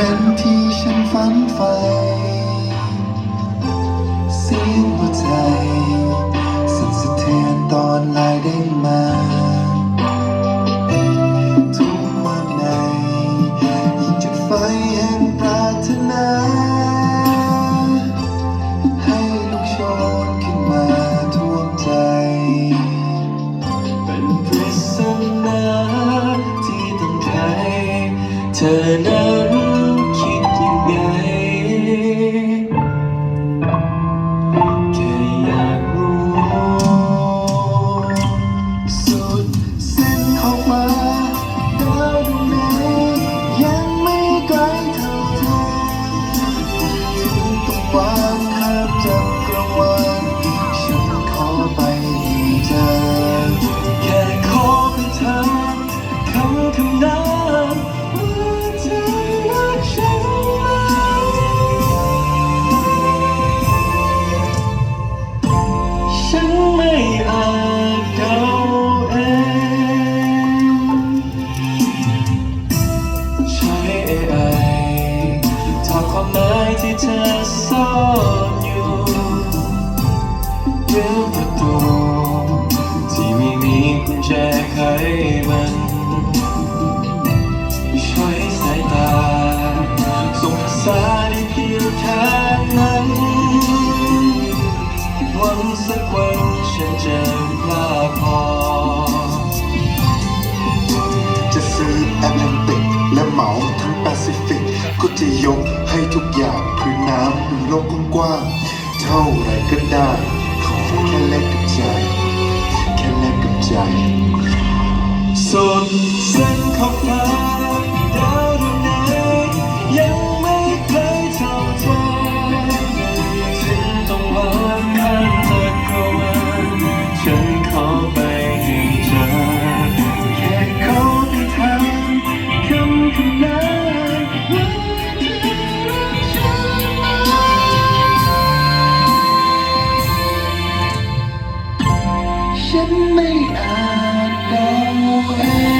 ดังที่ฉันฝันใฝ่เสียงหัวใจสั่นสะเทือนตอนลายเด้งมาทุกวันในยิ่งจะไฟแห่งปรารถนให้ลูกโชนขึ้นมาท่วมใจ เป็นปริศนาที่ต้องไขเธอนั้น เธอซ่อนอยู่เปิดประตูที่ไม่มีกุญแจไขมันใช้สายตาส่งภาษาได้เพียงแค่นั้นหวังสักวันฉันจะกล้าพอ จะซื้อแอตแลนติกและเหมาทั้งแปซิฟิกก็จะยก ให้ทุกอย่างพื้นน้ำบนโลกกว้างๆเท่าไรก็ได้ ขอแค่แลกกับใจ แค่แลกกับใจสนเส้นขอบฟ้า ฉันไม่อาจเดาเอง